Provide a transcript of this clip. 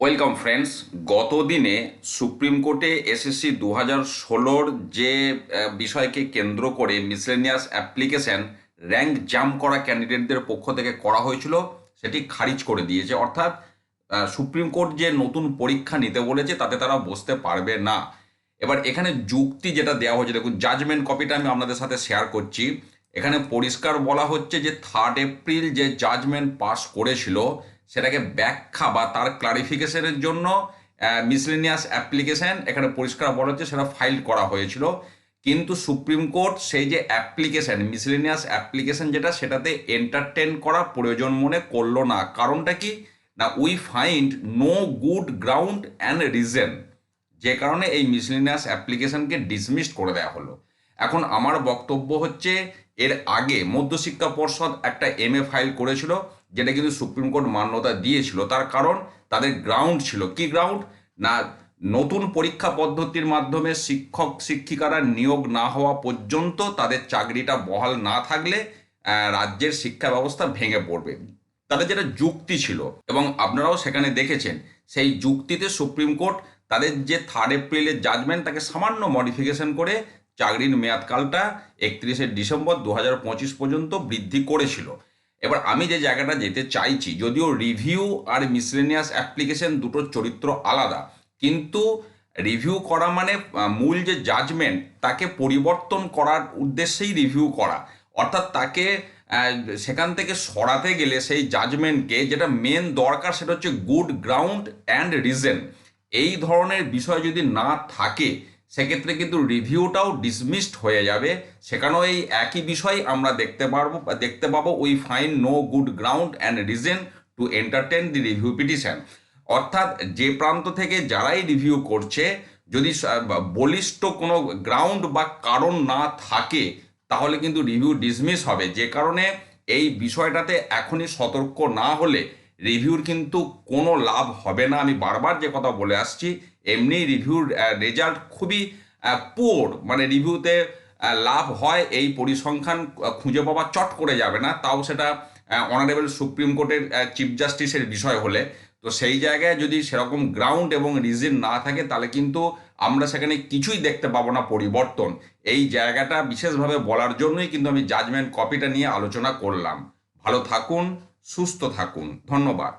Welcome friends গত দিনে supreme কোর্টে এসএসসি দু হাজার ষোলোর যে বিষয়কে কেন্দ্র করে মিসলেনিয়াস অ্যাপ্লিকেশন র্যাঙ্ক জাম্প করা ক্যান্ডিডেটদের পক্ষ থেকে করা হয়েছিল, সেটি খারিজ করে দিয়েছে। অর্থাৎ সুপ্রিম কোর্ট যে নতুন পরীক্ষা নিতে বলেছে, তাতে তারা বসতে পারবে না। এবার এখানে যুক্তি যেটা দেওয়া হয়েছে, দেখুন জাজমেন্ট কপিটা আমি আপনাদের সাথে শেয়ার করছি। এখানে পরিষ্কার বলা হচ্ছে যে থার্ড এপ্রিল যে জাজমেন্ট পাস করেছিল সেটাকে ব্যাখ্যা বা তার ক্লারিফিকেশনের জন্য মিসলেনিয়াস অ্যাপ্লিকেশন এখানে পরিষ্কার বলা হচ্ছে, সেটা ফাইল করা হয়েছিল। কিন্তু সুপ্রিম কোর্ট সেই যে অ্যাপ্লিকেশন মিসলেনিয়াস অ্যাপ্লিকেশন যেটা, সেটাতে এন্টারটেন করা প্রয়োজন মনে করল না। কারণটা কি? না we find no good ground and reason যে কারণে এই মিসলিনিয়াস অ্যাপ্লিকেশনকে ডিসমিসড করে দেওয়া হলো। এখন আমার বক্তব্য হচ্ছে, এর আগে মধ্যশিক্ষা পর্ষদ একটা এম এ ফাইল করেছিল যেটা কিন্তু সুপ্রিম কোর্ট মান্যতা দিয়েছিল, তার কারণ তাদের গ্রাউন্ড ছিল। কি গ্রাউন্ড না, নতুন পরীক্ষা পদ্ধতির মাধ্যমে শিক্ষক, শিক্ষিকারা নিয়োগ না হওয়া পর্যন্ত তাদের চাকরিটা বহাল না থাকলে রাজ্যের শিক্ষা ব্যবস্থা ভেঙে পড়বে। তাদের যেটা যুক্তি ছিল, এবং আপনারাও সেখানে দেখেছেন, সেই যুক্তিতে সুপ্রিম কোর্ট তাদের যে থার্ড এপ্রিলের জাজমেন্ট তাকে সামান্য মডিফিকেশন করে চাকরির মেয়াদকালটা একত্রিশে ডিসেম্বর দু পর্যন্ত বৃদ্ধি করেছিল। এবার আমি যে জায়গাটা যেতে চাইছি, যদিও রিভিউ আর মিসলেনিয়াস অ্যাপ্লিকেশন দুটোর চরিত্র আলাদা, কিন্তু রিভিউ করা মানে মূল যে জাজমেন্ট তাকে পরিবর্তন করার উদ্দেশ্যেই রিভিউ করা। অর্থাৎ তাকে সেখান থেকে সরাতে গেলে সেই জাজমেন্টকে যেটা মেন দরকার সেটা হচ্ছে গুড গ্রাউন্ড অ্যান্ড রিজন এই ধরনের বিষয় যদি না থাকে সেক্ষেত্রে কিন্তু রিভিউটাও ডিসমিসড হয়ে যাবে। সেখানেও এই একই বিষয় আমরা দেখতে পারব, দেখতে পাবো we find no good ground and reason to entertain the review petition অর্থাৎ যে প্রান্ত থেকে যারাই রিভিউ করছে, যদি বলিষ্ঠ কোনো গ্রাউন্ড বা কারণ না থাকে, তাহলে কিন্তু রিভিউ ডিসমিস হবে। যে কারণে এই বিষয়টাতে এখনই সতর্ক না হলে রিভিউর কিন্তু কোনো লাভ হবে না। আমি বারবার যে কথা বলে আসছি এমনি রিভিউর রেজাল্ট খুবই পোর মানে রিভিউতে লাভ হয়, এই পরিসংখ্যান খুঁজে পাওয়া চট করে যাবে না, তাও সেটা অনারেবল সুপ্রিম কোর্টের চিফ জাস্টিসের বিষয় হলে। তো সেই জায়গায় যদি সেরকম গ্রাউন্ড এবং রিজন না থাকে, তাহলে কিন্তু আমরা সেখানে কিছুই দেখতে পাবো না পরিবর্তন। এই জায়গাটা বিশেষভাবে বলার জন্যই কিন্তু আমি জাজমেন্ট কপিটা নিয়ে আলোচনা করলাম। ভালো থাকুন, সুস্থ থাকুন। ধন্যবাদ।